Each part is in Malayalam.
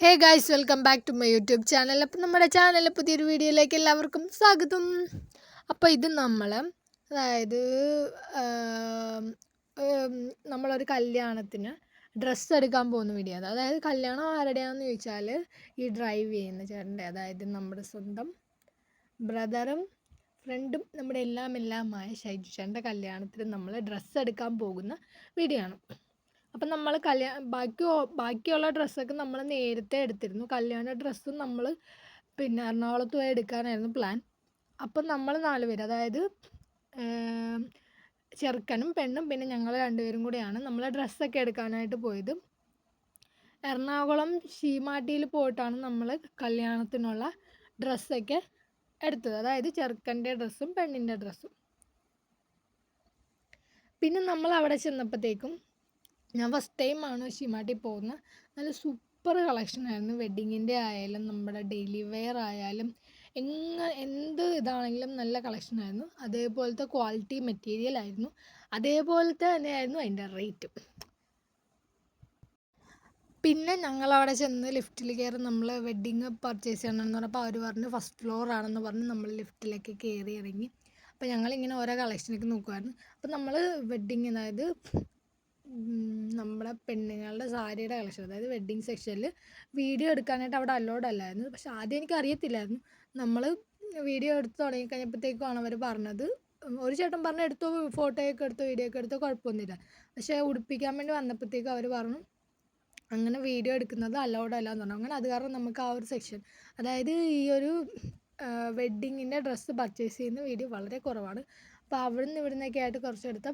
Hey guys welcome back to my YouTube channel അപ്പം നമ്മുടെ ചാനലിലെ പുതിയൊരു വീഡിയോയിലേക്ക് എല്ലാവർക്കും സ്വാഗതം. അപ്പോൾ ഇത് നമ്മൾ അതായത് നമ്മളൊരു കല്യാണത്തിന് ഡ്രസ്സ് എടുക്കാൻ പോകുന്ന വീഡിയോ ആണ്. അതായത് കല്യാണം ആരുടെയാണെന്ന് ചോദിച്ചാൽ ഈ ഡ്രൈവ് ചെയ്യുന്ന ചേട്ടന്റെ അതായത് നമ്മുടെ സ്വന്തം ബ്രദറും ഫ്രണ്ടും നമ്മുടെ എല്ലാം എല്ലാമായ ഷൈജു ചേട്ടന്റെ കല്യാണത്തിന് നമ്മൾ ഡ്രസ്സ് എടുക്കാൻ പോകുന്ന വീഡിയോ ആണ്. അപ്പം നമ്മൾ കല്യാ ബാക്കി ബാക്കിയുള്ള ഡ്രസ്സൊക്കെ നമ്മൾ നേരത്തെ എടുത്തിരുന്നു. കല്യാണ ഡ്രസ്സും നമ്മൾ പിന്നെ എറണാകുളത്ത് പോയി എടുക്കാനായിരുന്നു പ്ലാൻ. അപ്പം നമ്മൾ നാല് പേര് അതായത് ചെറുക്കനും പെണ്ണും പിന്നെ ഞങ്ങൾ രണ്ടുപേരും കൂടിയാണ് നമ്മൾ ഡ്രസ്സൊക്കെ എടുക്കാനായിട്ട് പോയത്. എറണാകുളം ശീമാട്ടിയിൽ പോയിട്ടാണ് നമ്മൾ കല്യാണത്തിനുള്ള ഡ്രസ്സൊക്കെ എടുത്തത്. അതായത് ചെറുക്കന്റെ ഡ്രസ്സും പെണ്ണിന്റെ ഡ്രസ്സും. പിന്നെ നമ്മൾ അവിടെ ചെന്നപ്പോഴത്തേക്കും ഞാൻ ഫസ്റ്റ് ടൈമാണ് ഷിമാട്ടി പോകുന്നത് നല്ല സൂപ്പർ കളക്ഷനായിരുന്നു വെഡ്ഡിങ്ങിന്റെ ആയാലും നമ്മുടെ ഡെയിലി വെയർ ആയാലും എങ്ങ എന്ത് ഇതാണെങ്കിലും നല്ല കളക്ഷനായിരുന്നു അതേപോലത്തെ ക്വാളിറ്റി മെറ്റീരിയൽ ആയിരുന്നു. അതേപോലത്തെ തന്നെയായിരുന്നു അതിന്റെ റേറ്റും പിന്നെ ഞങ്ങൾ അവിടെ ചെന്ന് ലിഫ്റ്റിൽ കയറി നമ്മൾ വെഡ്ഡിങ് പർച്ചേസ് ചെയ്യണമെന്ന് പറഞ്ഞപ്പോൾ അവർ പറഞ്ഞു ഫസ്റ്റ് ഫ്ലോർ ആണെന്ന് പറഞ്ഞ് നമ്മൾ ലിഫ്റ്റിലേക്ക് കയറി ഇറങ്ങി. അപ്പോൾ ഞങ്ങളിങ്ങനെ ഓരോ കളക്ഷനൊക്കെ നോക്കുമായിരുന്നു അപ്പോൾ നമ്മൾ വെഡ്ഡിങ് അതായത് നമ്മുടെ പെണ്ണുങ്ങളുടെ സാരിയുടെ കളക്ഷൻ അതായത് വെഡ്ഡിങ് സെക്ഷനിൽ വീഡിയോ എടുക്കാനായിട്ട് അവിടെ അലോഡ് അല്ലായിരുന്നു. പക്ഷെ ആദ്യം എനിക്ക് അറിയത്തില്ലായിരുന്നു. നമ്മൾ വീഡിയോ എടുത്ത് തുടങ്ങിക്കഴിഞ്ഞപ്പോഴത്തേക്കും ആണ് അവർ പറഞ്ഞത്. ഒരു ചേട്ടൻ പറഞ്ഞു എടുത്തോ ഫോട്ടോയൊക്കെ എടുത്തോ വീഡിയോ ഒക്കെ എടുത്തോ കുഴപ്പമൊന്നുമില്ല. പക്ഷേ ഉടുപ്പിക്കാൻ വേണ്ടി വന്നപ്പോഴത്തേക്കും അവർ പറഞ്ഞു അങ്ങനെ വീഡിയോ എടുക്കുന്നത് അലൗഡ് അല്ല എന്ന് പറഞ്ഞു. അങ്ങനെ അത് കാരണം നമുക്ക് ആ ഒരു സെക്ഷൻ അതായത് ഈ ഒരു വെഡ്ഡിങ്ങിന്റെ ഡ്രസ്സ് പർച്ചേസ് ചെയ്യുന്ന വീഡിയോ വളരെ കുറവാണ്. അപ്പോൾ അവിടുന്ന് ഇവിടുന്നൊക്കെ ആയിട്ട് കുറച്ചെടുത്ത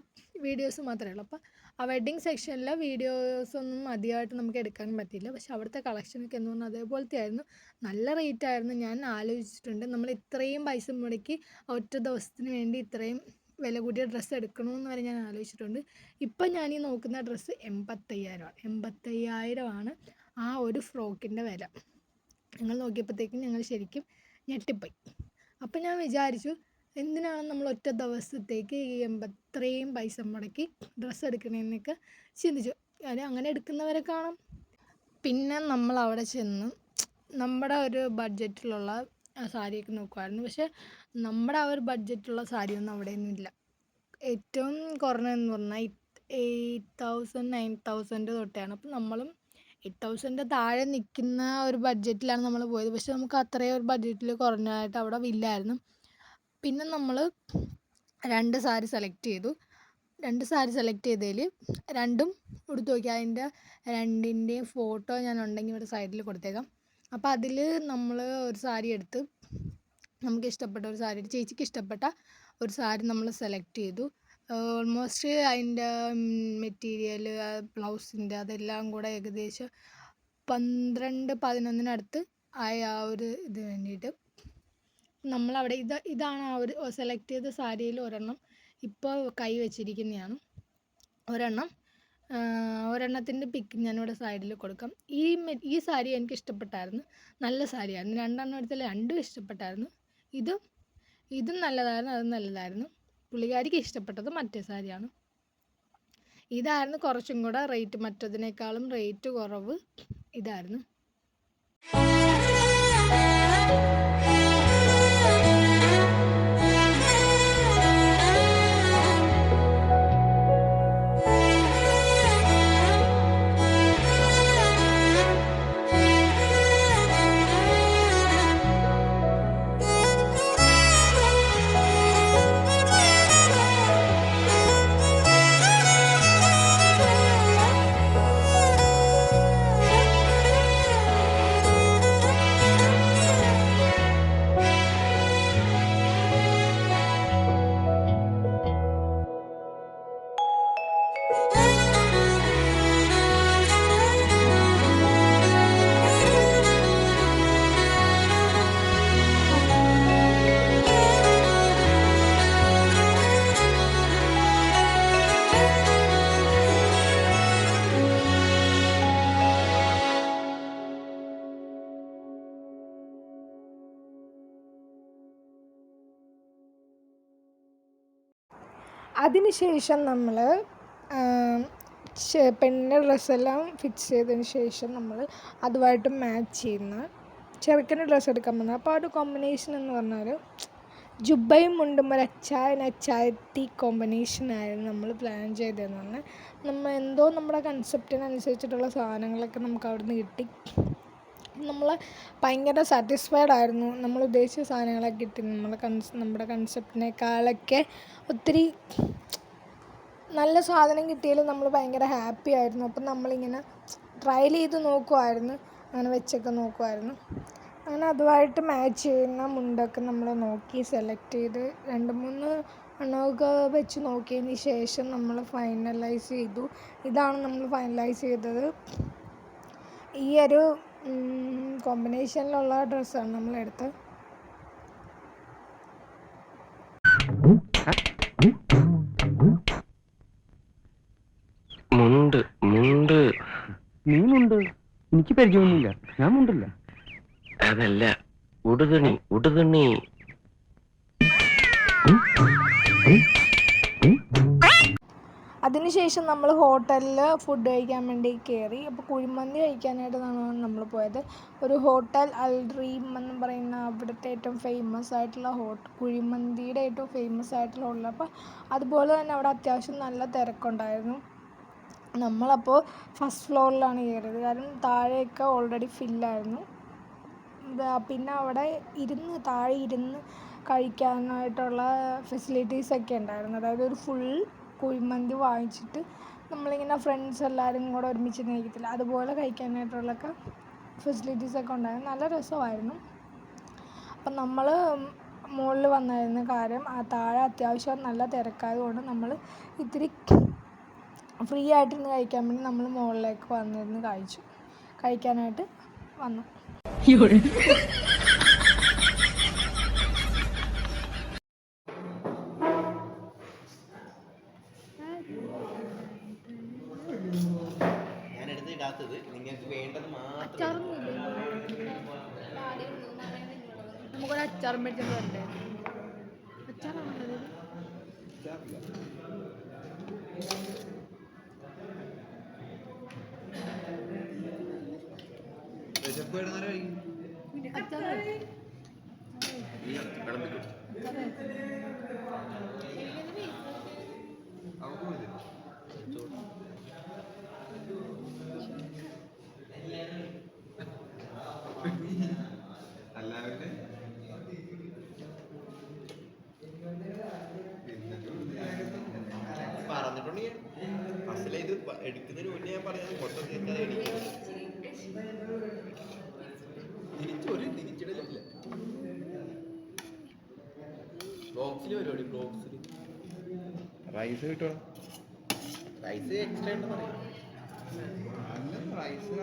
വീഡിയോസ് മാത്രമേ ഉള്ളൂ. അപ്പോൾ ആ വെഡ്ഡിങ് സെക്ഷനിലെ വീഡിയോസൊന്നും അധികമായിട്ട് നമുക്ക് എടുക്കാൻ പറ്റിയില്ല. പക്ഷെ അവിടുത്തെ കളക്ഷനൊക്കെ എന്ന് പറഞ്ഞാൽ അതേപോലത്തെ ആയിരുന്നു. നല്ല റേറ്റ് ആയിരുന്നു. ഞാൻ ആലോചിച്ചിട്ടുണ്ട് നമ്മൾ ഇത്രയും പൈസ മുടക്കി ഒറ്റ ദിവസത്തിന് വേണ്ടി ഇത്രയും വില കൂടിയ ഡ്രസ്സ് എടുക്കണമെന്ന് വരെ ഞാൻ ആലോചിച്ചിട്ടുണ്ട്. ഇപ്പം ഞാൻ ഈ നോക്കുന്ന ഡ്രസ്സ് എൺപത്തയ്യായിരമാണ് എൺപത്തയ്യായിരമാണ് ആ ഒരു ഫ്രോക്കിന്റെ വില. ഞങ്ങൾ നോക്കിയപ്പോഴത്തേക്കും ഞങ്ങൾ ശരിക്കും ഞെട്ടിപ്പോയി. അപ്പം ഞാൻ വിചാരിച്ചു എന്തിനാണ് നമ്മൾ ഒറ്റ ദിവസത്തേക്ക് ഈ എൺപത്രയും പൈസ മുടക്കി ഡ്രസ്സ് എടുക്കണമെന്നൊക്കെ ചിന്തിച്ചു. അത് അങ്ങനെ എടുക്കുന്നവരെ കാണാം. പിന്നെ നമ്മൾ അവിടെ ചെന്ന് നമ്മുടെ ഒരു ബഡ്ജറ്റിലുള്ള സാരിയൊക്കെ നോക്കുമായിരുന്നു പക്ഷേ നമ്മുടെ ആ ഒരു ബഡ്ജറ്റിലുള്ള സാരിയൊന്നും അവിടെയൊന്നും ഇല്ല. ഏറ്റവും കുറഞ്ഞതെന്ന് പറഞ്ഞാൽ എയ്റ്റ് തൗസൻഡ് നയൻ തൗസൻഡ് തൊട്ടാണ്. അപ്പം നമ്മളും എയ്റ്റ് തൗസൻഡ് താഴെ നിൽക്കുന്ന ഒരു ബഡ്ജറ്റിലാണ് നമ്മൾ പോയത്. പക്ഷെ നമുക്ക് അത്രയും ഒരു ബഡ്ജറ്റിൽ കുറഞ്ഞതായിട്ട് അവിടെ ഇല്ലായിരുന്നു. പിന്നെ നമ്മൾ രണ്ട് സാരി സെലക്ട് ചെയ്തു. രണ്ട് സാരി സെലക്ട് ചെയ്തതിൽ രണ്ടും എടുത്തു നോക്കി. അതിന്റെ രണ്ടിന്റെയും ഫോട്ടോ ഞാൻ ഉണ്ടെങ്കിൽ ഇവിടെ സൈഡിൽ കൊടുത്തേക്കാം. അപ്പോൾ അതിൽ നമ്മൾ ഒരു സാരി എടുത്ത് നമുക്ക് ഇഷ്ടപ്പെട്ട ഒരു സാരി ചേച്ചിക്ക് ഇഷ്ടപ്പെട്ട ഒരു സാരി നമ്മൾ സെലക്ട് ചെയ്തു. ഓൾമോസ്റ്റ് അതിന്റെ മെറ്റീരിയൽ ബ്ലൗസിന്റെ അതെല്ലാം കൂടെ ഏകദേശം പന്ത്രണ്ട് പതിനൊന്നിനടുത്ത് ആയ ആ ഒരു ഇത് വേണ്ടിയിട്ട് നമ്മളവിടെ ഇത് ഇതാണ് ആ ഒരു സെലക്ട് ചെയ്ത സാരിയിൽ ഒരെണ്ണം ഇപ്പോൾ കൈ വെച്ചിരിക്കുന്നതാണ് ഒരെണ്ണം ഒരെണ്ണത്തിന്റെ പിക്ക് ഞാനിവിടെ സൈഡിൽ കൊടുക്കാം. ഈ ഈ സാരി എനിക്ക് ഇഷ്ടപ്പെട്ടായിരുന്നു. നല്ല സാരിയായിരുന്നു. രണ്ടെണ്ണം എടുത്താൽ രണ്ടും ഇഷ്ടപ്പെട്ടായിരുന്നു. ഇതും ഇതും നല്ലതായിരുന്നു അതും നല്ലതായിരുന്നു. പുള്ളിക്കാരിക്ക് ഇഷ്ടപ്പെട്ടത് മറ്റേ സാരിയാണ്. ഇതായിരുന്നു കുറച്ചും കൂടെ റേറ്റ് മറ്റതിനേക്കാളും റേറ്റ് കുറവ് ഇതായിരുന്നു. അതിനുശേഷം നമ്മൾ പെണ്ണിന്റെ ഡ്രസ്സെല്ലാം ഫിക്സ് ചെയ്തതിന് ശേഷം നമ്മൾ അതുമായിട്ട് മാച്ച് ചെയ്യുന്ന ചെറുക്കന്റെ ഡ്രസ്സ് എടുക്കാൻ പറഞ്ഞു അപ്പോൾ ആ ഒരു കോമ്പിനേഷൻ എന്ന് പറഞ്ഞാൽ ജുബയും മുണ്ടും ഒരു അച്ചായൻ അച്ചായത്തി കോമ്പിനേഷനായിരുന്നു നമ്മൾ പ്ലാൻ ചെയ്തതെന്ന് പറഞ്ഞാൽ നമ്മൾ എന്തോ നമ്മുടെ കൺസെപ്റ്റിനനുസരിച്ചിട്ടുള്ള സാധനങ്ങളൊക്കെ നമുക്ക് അവിടുന്ന് കിട്ടി. നമ്മൾ ഭയങ്കര സാറ്റിസ്ഫൈഡ് ആയിരുന്നു. നമ്മൾ ഉദ്ദേശിച്ച സാധനങ്ങളൊക്കെ കിട്ടി. നമ്മൾ കൺസ് നമ്മുടെ കൺസെപ്റ്റിനേക്കാളൊക്കെ ഒത്തിരി നല്ല സാധനം കിട്ടിയാലും നമ്മൾ ഭയങ്കര ഹാപ്പി ആയിരുന്നു. അപ്പം നമ്മളിങ്ങനെ ട്രയൽ ചെയ്ത് നോക്കുമായിരുന്നു അങ്ങനെ വെച്ചൊക്കെ നോക്കുമായിരുന്നു അങ്ങനെ അതുമായിട്ട് മാച്ച് ചെയ്യുന്ന മുണ്ടൊക്കെ നമ്മൾ നോക്കി സെലക്ട് ചെയ്ത് രണ്ട് മൂന്ന് എണ്ണമൊക്കെ വെച്ച് നോക്കിയതിന് ശേഷം നമ്മൾ ഫൈനലൈസ് ചെയ്തു. ഇതാണ് നമ്മൾ ഫൈനലൈസ് ചെയ്തത്. ഈ ഒരു കോമ്പിനേഷനിലുള്ള ഡ്രസ്സാണ് നമ്മളെടുത്ത് മുണ്ട് മുണ്ട്. നീ മുണ്ട്. എനിക്ക് പരിചയമൊന്നുമില്ല. ഞാൻ മുണ്ടില്ല. അതല്ല ഉടുതുണി ഉടുതുണി. അതിനുശേഷം നമ്മൾ ഹോട്ടലിൽ ഫുഡ് കഴിക്കാൻ വേണ്ടി കയറി. അപ്പോൾ കുഴിമന്തി കഴിക്കാനായിട്ടാണ് നമ്മൾ പോയത്. ഒരു ഹോട്ടൽ അൽ ഡ്രീം എന്ന് പറയുന്ന അവിടുത്തെ ഏറ്റവും ഫേമസ് ആയിട്ടുള്ള ഹോട്ടൽ കുഴിമന്തിയുടെ ഏറ്റവും ഫേമസ് ആയിട്ടുള്ള ഹോട്ടൽ. അപ്പോൾ അതുപോലെ തന്നെ അവിടെ അത്യാവശ്യം നല്ല തിരക്കുണ്ടായിരുന്നു. നമ്മളപ്പോൾ ഫസ്റ്റ് ഫ്ലോറിലാണ് കയറിയത്. കാരണം താഴെയൊക്കെ ഓൾറെഡി ഫില്ലായിരുന്നു പിന്നെ അവിടെ ഇരുന്ന് താഴെ ഇരുന്ന് കഴിക്കാനായിട്ടുള്ള ഫെസിലിറ്റീസൊക്കെ ഉണ്ടായിരുന്നു. അതായത് ഒരു ഫുൾ കുഴിമന്തി വാങ്ങിച്ചിട്ട് നമ്മളിങ്ങനെ ഫ്രണ്ട്സ് എല്ലാവരും കൂടെ ഒരുമിച്ച് കഴിക്കത്തില്ല അതുപോലെ കഴിക്കാനായിട്ടുള്ളൊക്കെ ഫെസിലിറ്റീസൊക്കെ ഉണ്ടായിരുന്നു. നല്ല രസമായിരുന്നു. അപ്പം നമ്മൾ മുകളിൽ വന്നായിരുന്ന കാര്യം. ആ താഴെ അത്യാവശ്യം നല്ല തിരക്കായതുകൊണ്ട് നമ്മൾ ഇത്തിരി ഫ്രീ ആയിട്ടിരുന്ന് കഴിക്കാൻ വേണ്ടി നമ്മൾ മുകളിലേക്ക് വന്നിരുന്ന് കഴിച്ചു. കഴിക്കാനായിട്ട് വന്നു. നിങ്ങൾക്ക് വേണ്ടത് മാത്രം നമുക്കൊരു അച്ചാറും മേടിച്ചിട്ട് വരണ്ടേ? അച്ചാറാണ് വിശപ്പ് അവർക്ക് മതി ബോക്സിൽ പരിപാടി ബോക്സിൽ റൈസ് കിട്ടണം റൈസ് എക്സ്ട്രാ ഉണ്ടെന്ന് പറയാം. റൈസ്